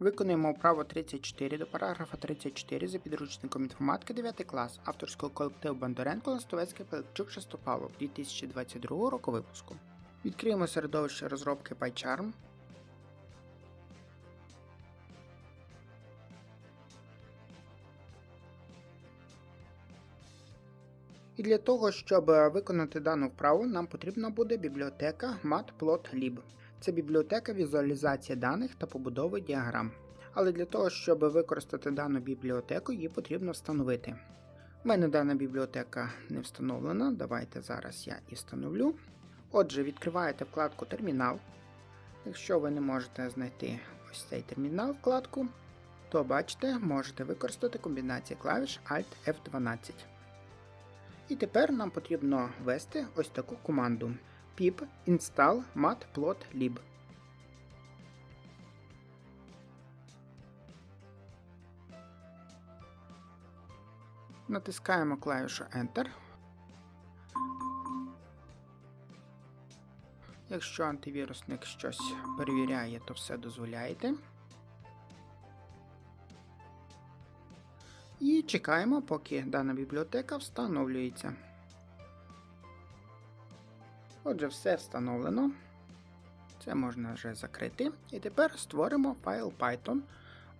Виконуємо вправо 34 до параграфа 34 за підручником інформатики 9 клас авторського колективу Бондаренко Ластовецький Пилипчук Шестопалов 2022 року випуску. Відкриємо середовище розробки PyCharm. І для того, щоб е, виконати дану вправу, нам потрібна буде бібліотека Matplotlib. Це бібліотека візуалізації даних та побудови діаграм. Але для того, щоб використати дану бібліотеку, її потрібно встановити. У мене дана бібліотека не встановлена. Давайте зараз я і встановлю. Отже, відкриваєте вкладку Термінал. Якщо ви не можете знайти ось цей термінал вкладку, то бачите, можете використати комбінацію клавіш Alt F12. І тепер нам потрібно ввести ось таку команду pip install matplotlib. Натискаємо клавішу Enter. Якщо антивірусник щось перевіряє, то все дозволяєте. І чекаємо, поки дана бібліотека встановлюється. Отже, все встановлено. Це можна вже закрити. І тепер створимо файл Python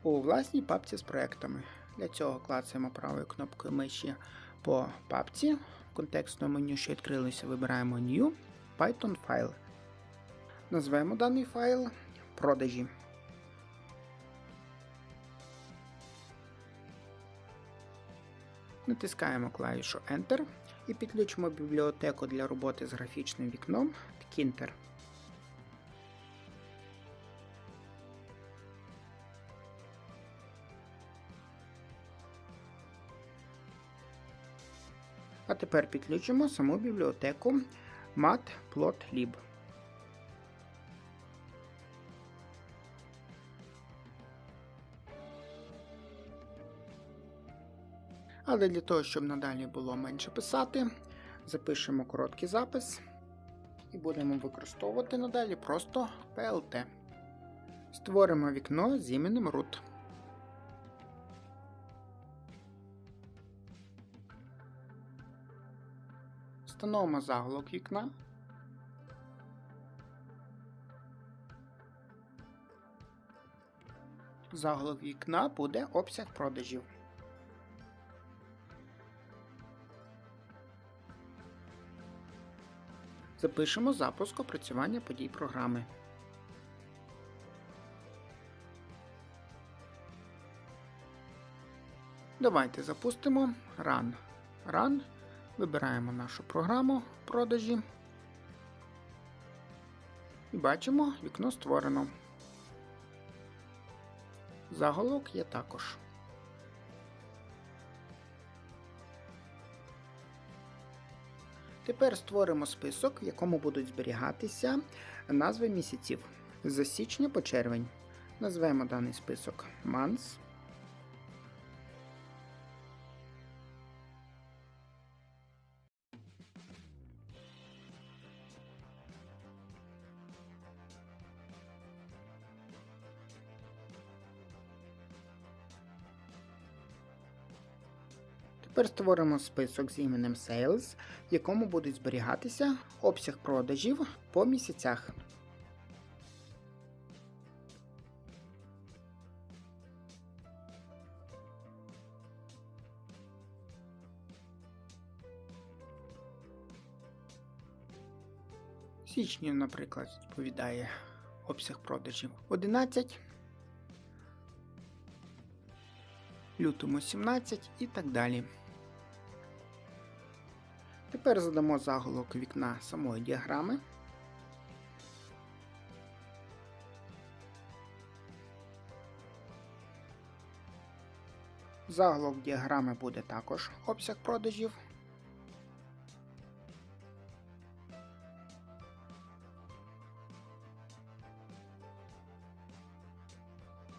у власній папці з проектами. Для цього клацаємо правою кнопкою миші по папці. В контекстному меню, що відкрилося, вибираємо New Python файл. Назвемо даний файл продажі. Натискаємо клавішу Enter і підключимо бібліотеку для роботи з графічним вікном Tkinter. А тепер підключимо саму бібліотеку Matplotlib. Але для того, щоб надалі було менше писати, запишемо короткий запис і будемо використовувати надалі просто PLT. Створимо вікно з іменем root. Встановимо заголовок вікна. Заголовок вікна буде обсяг продажів. Запишемо запуск опрацювання подій програми. Давайте запустимо Run. Run. Вибираємо нашу програму продажі. І бачимо, вікно створено. Заголовок є також. Тепер створимо список, в якому будуть зберігатися назви місяців з січня по червень. Назвемо даний список Months. Тепер створимо список з іменем Sales, в якому будуть зберігатися обсяг продажів по місяцях. Січню, наприклад, відповідає обсяг продажів 11, лютому 17 і так далі. Тепер задамо заголовок вікна самої діаграми. Заголовок діаграми буде також обсяг продажів.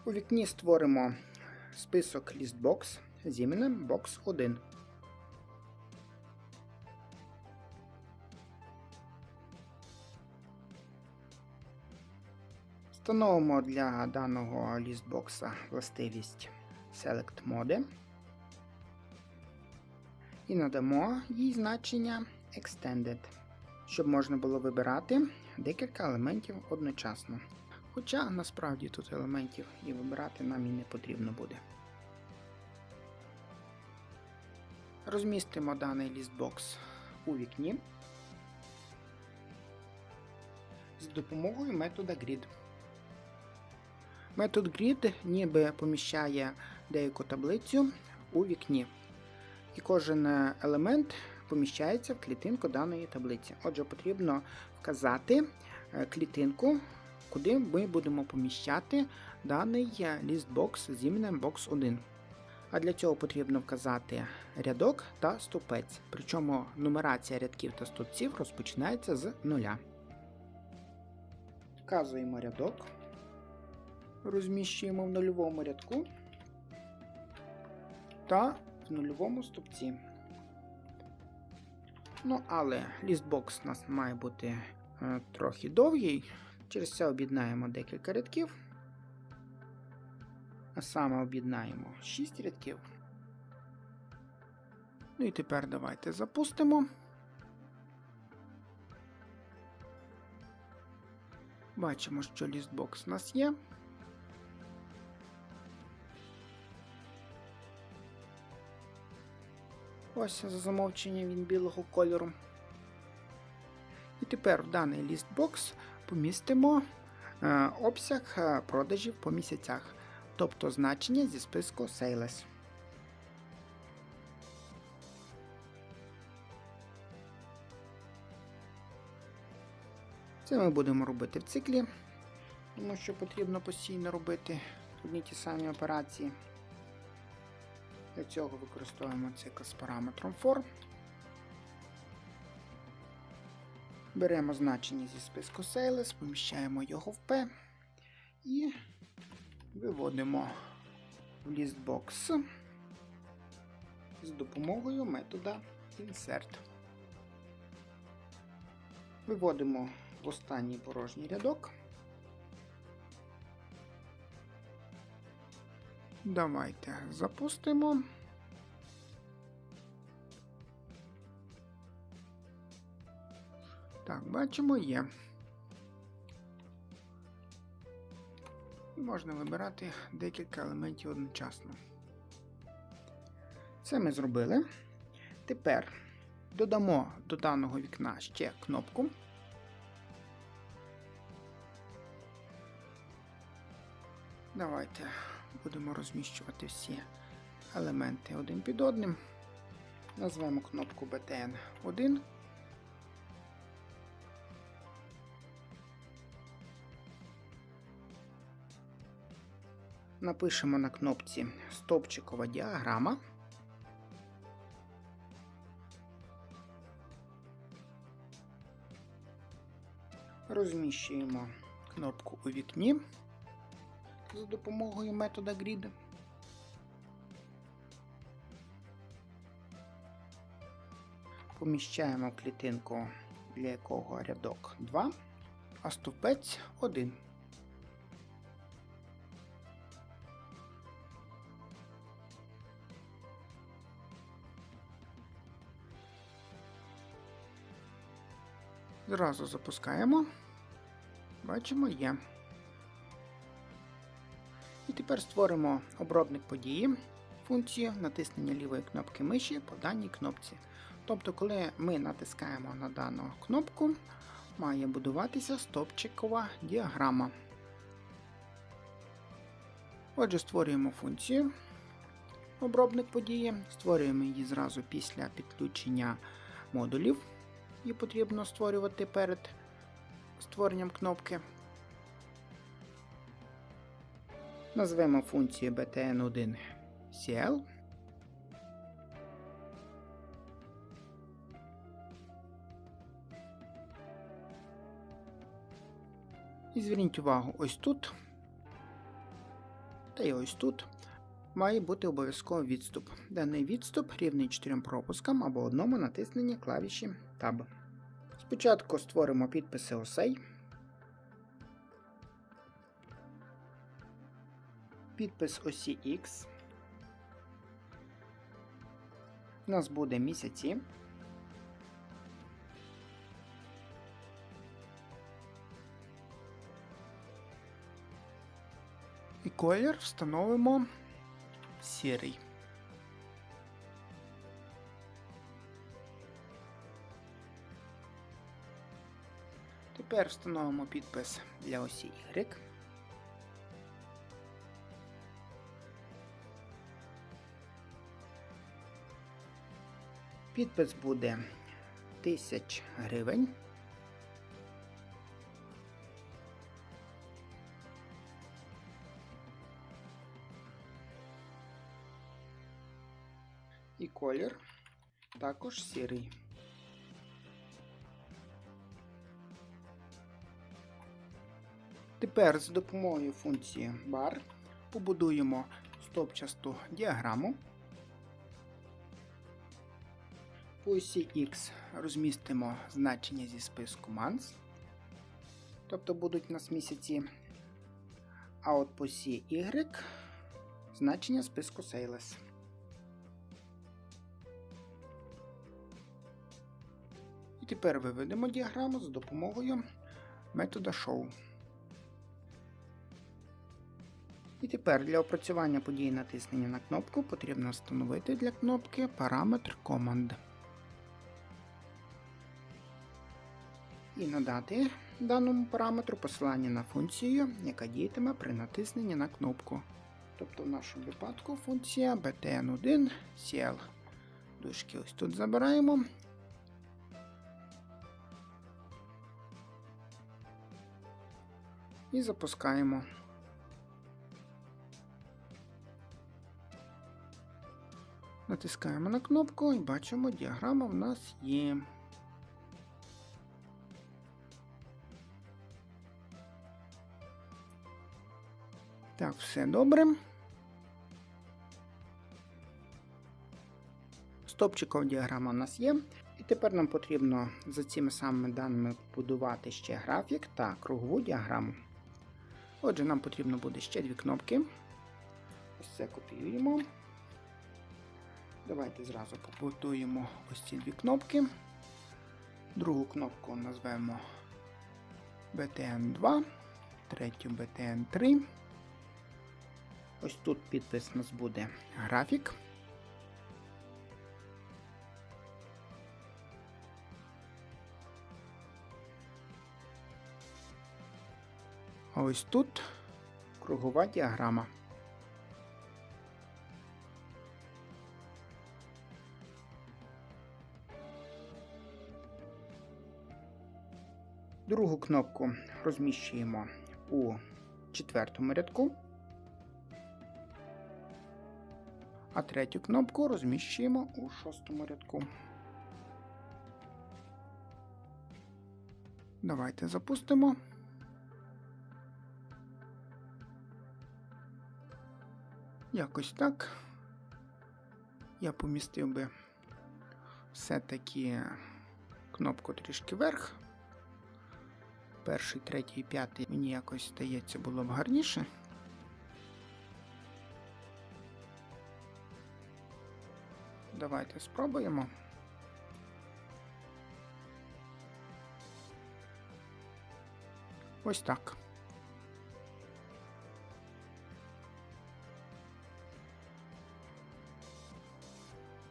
У вікні створимо список лістбокс з іменем Box 1. Встановимо для даного лістбокса властивість Select Mode і надамо їй значення Extended, щоб можна було вибирати декілька елементів одночасно. Хоча насправді тут елементів і вибирати нам і не потрібно буде. Розмістимо даний лістбокс у вікні з допомогою метода Grid. Метод Grid ніби поміщає деяку таблицю у вікні. І кожен елемент поміщається в клітинку даної таблиці. Отже, потрібно вказати е, клітинку, куди ми будемо поміщати даний лістбокс з іменем Box 1. А для цього потрібно вказати рядок та ступець. Причому нумерація рядків та стовпців розпочинається з нуля. Вказуємо рядок, розміщуємо в нульовому рядку та в нульовому стовпці. Ну, але лістбокс у нас має бути е, трохи довгий. Через це об'єднаємо декілька рядків. А саме об'єднаємо 6 рядків. Ну і тепер давайте запустимо. Бачимо, що лістбокс у нас є. Ось за замовчення він білого кольору. І тепер в даний лістбокс помістимо е, обсяг е, продажів по місяцях, тобто значення зі списку Sales. Це ми будемо робити в циклі, тому що потрібно постійно робити одні ті самі операції. Для цього використовуємо цикл з параметром for. Беремо значення зі списку Sales, поміщаємо його в P і виводимо в лістбокс з допомогою метода Insert. Виводимо в останній порожній рядок. Давайте запустимо. Так, бачимо є. Можна вибирати декілька елементів одночасно. Це ми зробили. Тепер додамо до даного вікна ще кнопку. Давайте будемо розміщувати всі елементи один під одним. Назвемо кнопку BTN 1. Напишемо на кнопці стовпчикова діаграма. Розміщуємо кнопку у вікні за допомогою метода Grid. Поміщаємо клітинку, для якого рядок 2, а ступець 1. Зразу запускаємо. Бачимо є. Тепер створимо обробник події, функцію натиснення лівої кнопки миші по даній кнопці. Тобто, коли ми натискаємо на дану кнопку, має будуватися стопчикова діаграма. Отже, створюємо функцію обробник події, створюємо її зразу після підключення модулів, її потрібно створювати перед створенням кнопки. Назвемо функцію btn1 cl. І зверніть увагу, ось тут та й ось тут має бути обов'язково відступ. Даний відступ рівний 4 пропускам або одному натисненні клавіші Tab. Спочатку створимо підписи осей. Підпис осі X. У нас буде місяці. І колір встановимо сірий. Тепер встановимо підпис для осі Y. Підпис буде 1000 гривень. І колір також сірий. Тепер з допомогою функції bar побудуємо стопчасту діаграму. По осі X розмістимо значення зі списку months, тобто будуть у нас місяці. А от по Y значення списку sales. І тепер виведемо діаграму з допомогою метода show. І тепер для опрацювання події натиснення на кнопку потрібно встановити для кнопки параметр Command. І надати даному параметру посилання на функцію, яка діятиме при натисненні на кнопку. Тобто в нашому випадку функція btn1 cl. Дужки ось тут забираємо. І запускаємо. Натискаємо на кнопку і бачимо, діаграма в нас є. Так, все добре. Стопчикова діаграма у нас є. І тепер нам потрібно за цими самими даними побудувати ще графік та кругову діаграму. Отже, нам потрібно буде ще дві кнопки. Ось це копіюємо. Давайте зразу побудуємо ось ці дві кнопки. Другу кнопку назвемо BTN2, третю BTN3. Ось тут підпис у нас буде графік. А ось тут кругова діаграма. Другу кнопку розміщуємо у четвертому рядку, а третю кнопку розміщуємо у шостому рядку. Давайте запустимо. Якось так. Я помістив би все-таки кнопку трішки вверх. Перший, третій п'ятий мені якось здається було б гарніше. Давайте спробуємо. Ось так.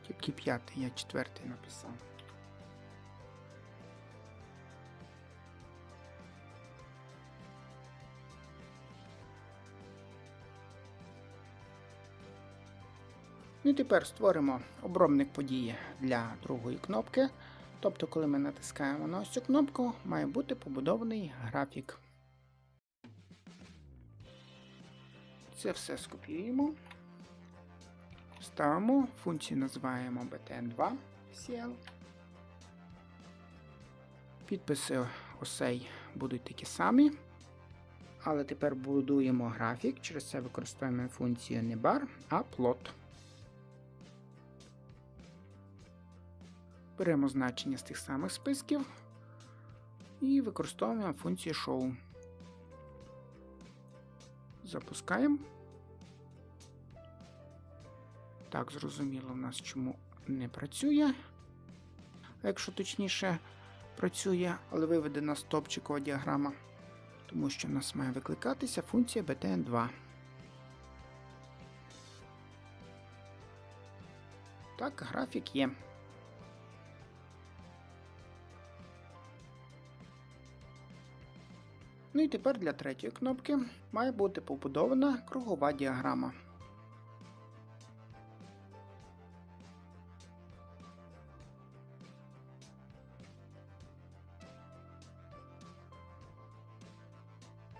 Тільки п'ятий, я четвертий написав. Ну і тепер створимо обробник події для другої кнопки. Тобто, коли ми натискаємо на ось цю кнопку, має бути побудований графік. Це все скопіюємо. Ставимо, функцію називаємо btn2 CL. Підписи осей будуть такі самі. Але тепер будуємо графік, через це використовуємо функцію не bar, а plot. Беремо значення з тих самих списків і використовуємо функцію show. Запускаємо. Так, зрозуміло в нас чому не працює. Якщо точніше, працює, але виведена стопчикова діаграма, тому що в нас має викликатися функція btn2. Так, графік є. Ну і тепер для третьої кнопки має бути побудована кругова діаграма.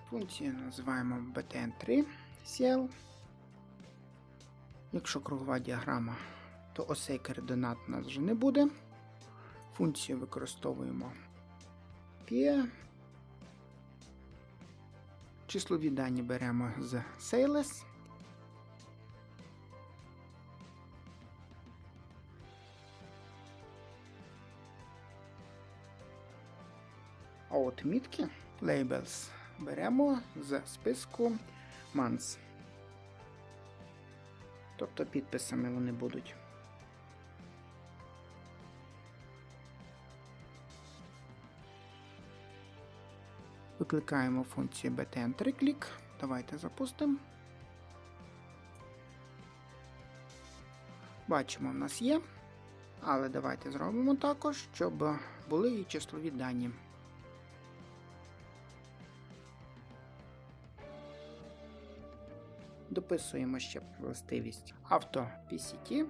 Функцію називаємо btn3 CL. Якщо кругова діаграма, то осей координат у нас вже не буде. Функцію використовуємо PIA. Числові дані беремо з Sales. А от мітки Labels беремо з списку Months. Тобто підписами вони будуть. Викликаємо функцію btn3 клік. Давайте запустимо. Бачимо, в нас є. Але давайте зробимо також, щоб були і числові дані. Дописуємо ще властивість авто PCT.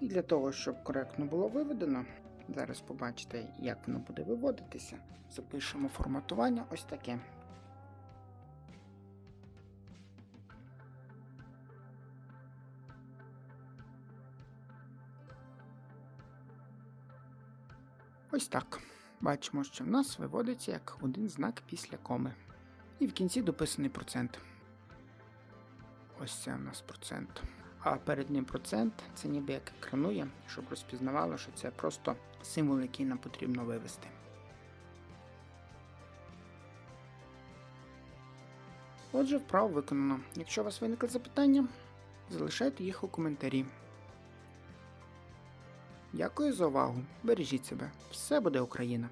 І для того, щоб коректно було виведено, зараз побачите, як воно буде виводитися. Запишемо форматування ось таке. Ось так. Бачимо, що в нас виводиться як один знак після коми. І в кінці дописаний процент. Ось це у нас процент. А перед ним процент це ніби як екранує, щоб розпізнавало, що це просто символ, який нам потрібно вивести. Отже, вправо виконано. Якщо у вас виникли запитання, залишайте їх у коментарі. Дякую за увагу. Бережіть себе. Все буде Україна!